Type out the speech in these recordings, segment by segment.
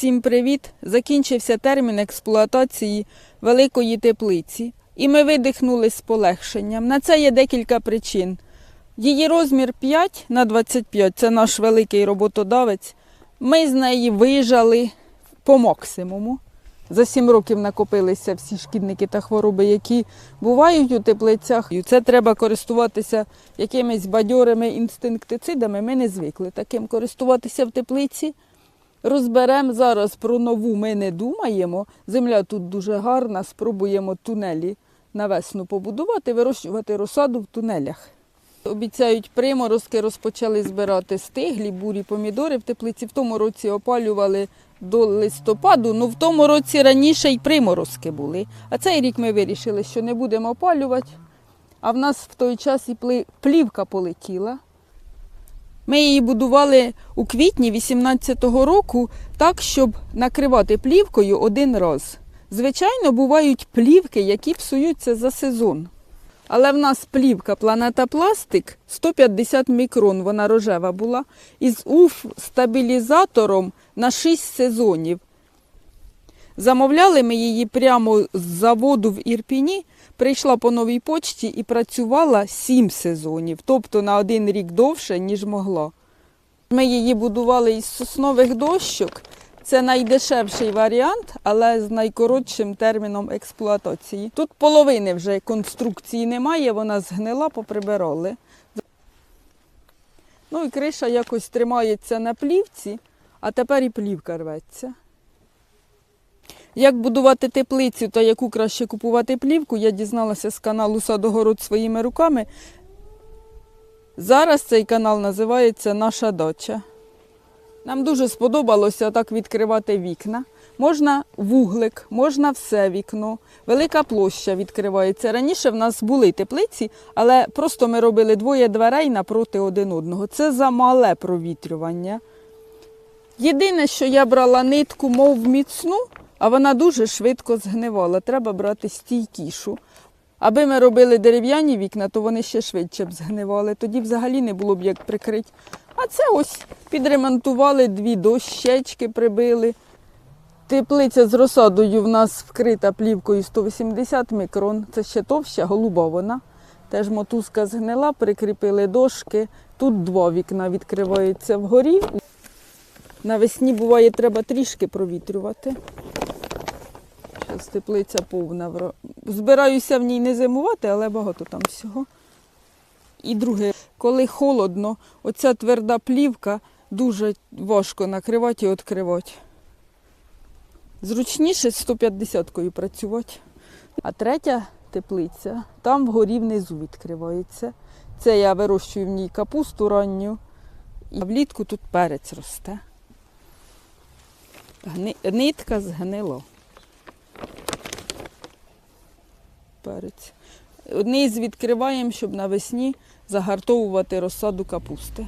Всім привіт! Закінчився термін експлуатації великої теплиці, і ми видихнули з полегшенням. На це є декілька причин. Її розмір 5 на 25 це наш великий роботодавець. Ми з неї вижали по максимуму. За 7 років накопилися всі шкідники та хвороби, які бувають у теплицях. Це треба користуватися якимись бадьорими інстинктицидами. Ми не звикли таким користуватися в теплиці. Розберемо зараз про нову ми не думаємо. Земля тут дуже гарна, спробуємо тунелі на весну побудувати, вирощувати розсаду в тунелях. Обіцяють приморозки, розпочали збирати стиглі, бурі помідори в теплиці. В тому році опалювали до листопаду, ну в тому році раніше й приморозки були. А цей рік ми вирішили, що не будемо опалювати. А в нас в той час і плівка полетіла. Ми її будували у квітні 18-го року так, щоб накривати плівкою один раз. Звичайно, бувають плівки, які псуються за сезон. Але в нас плівка Планета Пластик 150 мікрон, вона рожева була, із УФ стабілізатором на 6 сезонів. Замовляли ми її прямо з заводу в Ірпіні, прийшла по новій почті і працювала 7 сезонів, тобто на один рік довше, ніж могла. Ми її будували із соснових дощок. Це найдешевший варіант, але з найкоротшим терміном експлуатації. Тут половини вже конструкції немає, вона згнила, поприбирали. Ну і криша якось тримається на плівці, а тепер і плівка рветься. Як будувати теплицю та яку краще купувати плівку, я дізналася з каналу Садогород своїми руками. Зараз цей канал називається Наша дача. Нам дуже сподобалося так відкривати вікна. Можна вуглик, можна все вікно, велика площа відкривається. Раніше в нас були теплиці, але просто ми робили двоє дверей напроти один одного. Це замале провітрювання. Єдине, що я брала нитку, мов міцну, а вона дуже швидко згнивала. Треба брати стійкішу. Аби ми робили дерев'яні вікна, то вони ще швидше б згнивали. Тоді взагалі не було б як прикрити. А це ось підремонтували дві дощечки, прибили. Теплиця з розсадою в нас вкрита плівкою 180 мікрон. Це ще товща, голуба вона. Теж мотузка згнила, прикріпили дошки. Тут два вікна відкриваються вгорі. Навесні буває, треба трішки провітрювати. Зараз теплиця повна. Збираюся в ній не зимувати, але багато там всього. І друге, коли холодно, оця тверда плівка дуже важко накривати і відкривати. Зручніше з 150-кою працювати. А третя теплиця, там вгорі внизу відкривається. Це я вирощую в ній капусту ранню. І влітку тут перець росте. Гни... Нитка згнила. Перець. Низ відкриваємо, щоб навесні загартовувати розсаду капусти.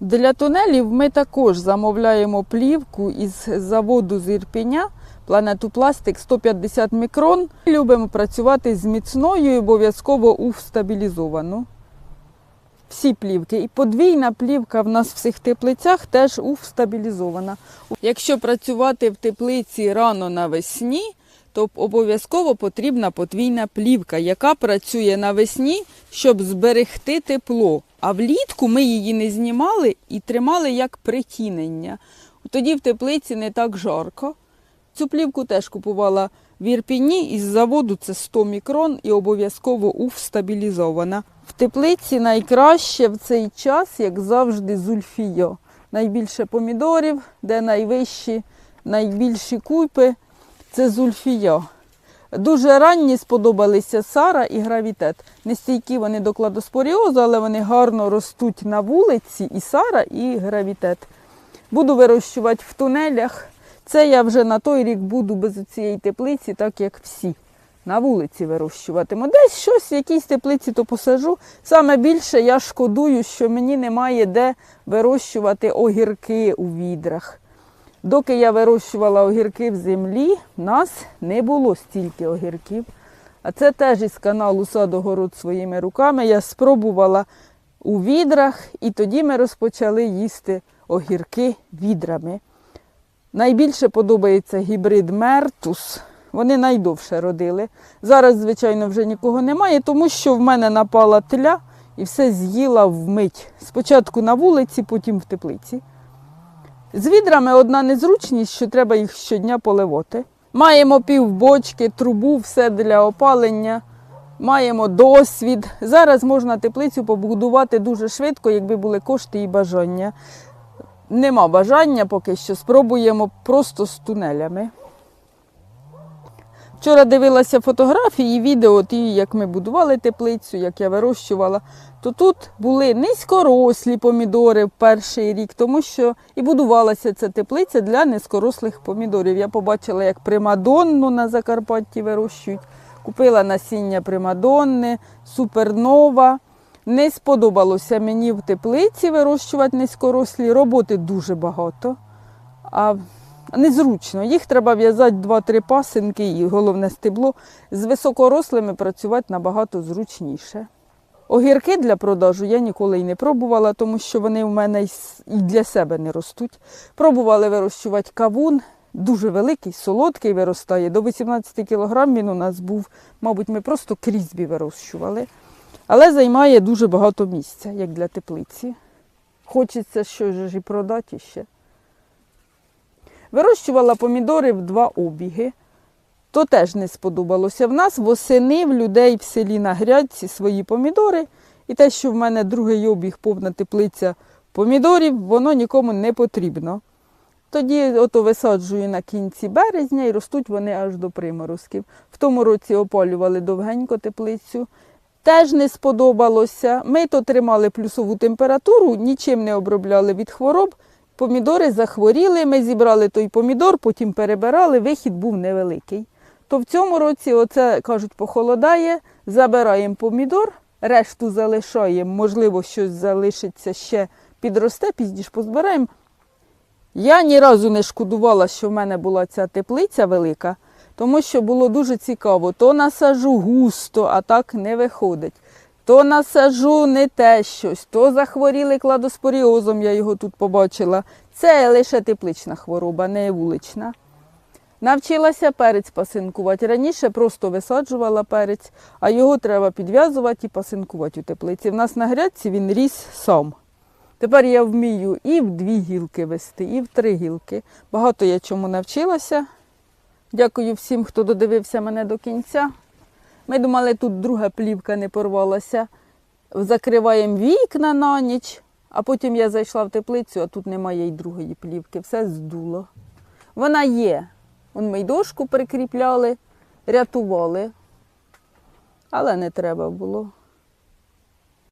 Для тунелів ми також замовляємо плівку із заводу з Ірпеня, планету пластик 150 мікрон. Любимо працювати з міцною і обов'язково УФ стабілізовану. Всі плівки. І подвійна плівка в нас в цих теплицях теж УФ стабілізована. Якщо працювати в теплиці рано навесні, то обов'язково потрібна подвійна плівка, яка працює навесні, щоб зберегти тепло. А влітку ми її не знімали і тримали як притінення. Тоді в теплиці не так жарко. Цю плівку теж купувала в Ірпіні із заводу це 100 мікрон і обов'язково УФ стабілізована. В теплиці найкраще в цей час, як завжди, зульфіо. Найбільше помідорів, де найвищі, найбільші купи це зульфія. Дуже ранні сподобалися Сара і гравітет. Нестійкі вони до кладоспоріозу, але вони гарно ростуть на вулиці і Сара, і гравітет. Буду вирощувати в тунелях. Це я вже на той рік буду без цієї теплиці, так як всі. На вулиці вирощуватиму. Десь щось, в якійсь теплиці то посажу. Саме більше я шкодую, що мені немає де вирощувати огірки у відрах. Доки я вирощувала огірки в землі, в нас не було стільки огірків. А це теж із каналу Садогород своїми руками. Я спробувала у відрах, і тоді ми розпочали їсти огірки відрами. Найбільше подобається гібрид Мертус. Вони найдовше родили. Зараз, звичайно, вже нікого немає, тому що в мене напала тля і все з'їла вмить. Спочатку на вулиці, потім в теплиці. З відрами одна незручність, що треба їх щодня поливати. Маємо півбочки, трубу, все для опалення. Маємо досвід. Зараз можна теплицю побудувати дуже швидко, якби були кошти і бажання. Нема бажання поки що. Спробуємо просто з тунелями. Вчора дивилася фотографії, відео ті, як ми будували теплицю, як я вирощувала. То тут були низькорослі помідори в перший рік, тому що і будувалася ця теплиця для низькорослих помідорів. Я побачила, як примадонну на Закарпатті вирощують. Купила насіння примадонни, супернова. Не сподобалося мені в теплиці вирощувати низькорослі. Роботи дуже багато. А незручно. Їх треба в'язати 2-3 пасинки і головне стебло. З високорослими працювати набагато зручніше. Огірки для продажу я ніколи й не пробувала, тому що вони в мене і для себе не ростуть. Пробували вирощувати кавун, дуже великий, солодкий виростає. До 18 кг він у нас був, мабуть, ми просто крізьбі вирощували. Але займає дуже багато місця, як для теплиці. Хочеться щось і продати ще. Вирощувала помідори в два обіги. То теж не сподобалося. В нас восени в людей в селі на грядці свої помідори. І те, що в мене другий обіг, повна теплиця помідорів, воно нікому не потрібно. Тоді ото висаджую на кінці березня і ростуть вони аж до приморозків. В тому році опалювали довгенько теплицю. Теж не сподобалося. Ми то тримали плюсову температуру, нічим не обробляли від хвороб. Помідори захворіли, ми зібрали той помідор, потім перебирали, вихід був невеликий. То в цьому році, оце кажуть, похолодає, забираємо помідор, решту залишаємо, можливо, щось залишиться ще підросте, пізніше позбираємо. Я ні разу не шкодувала, що в мене була ця теплиця велика, тому що було дуже цікаво. То насажу густо, а так не виходить. То насажу не те щось, то захворіли кладоспоріозом, я його тут побачила. Це лише теплична хвороба, не вулична. Навчилася перець пасинкувати. Раніше просто висаджувала перець, а його треба підв'язувати і пасинкувати у теплиці. В нас на грядці він ріс сам. Тепер я вмію і в дві гілки вести, і в три гілки. Багато я чому навчилася. Дякую всім, хто додивився мене до кінця. Ми думали, тут друга плівка не порвалася. Закриваємо вікна на ніч, а потім я зайшла в теплицю, а тут немає й другої плівки. Все здуло. Вона є. Вон ми й дошку прикріпляли, рятували. Але не треба було.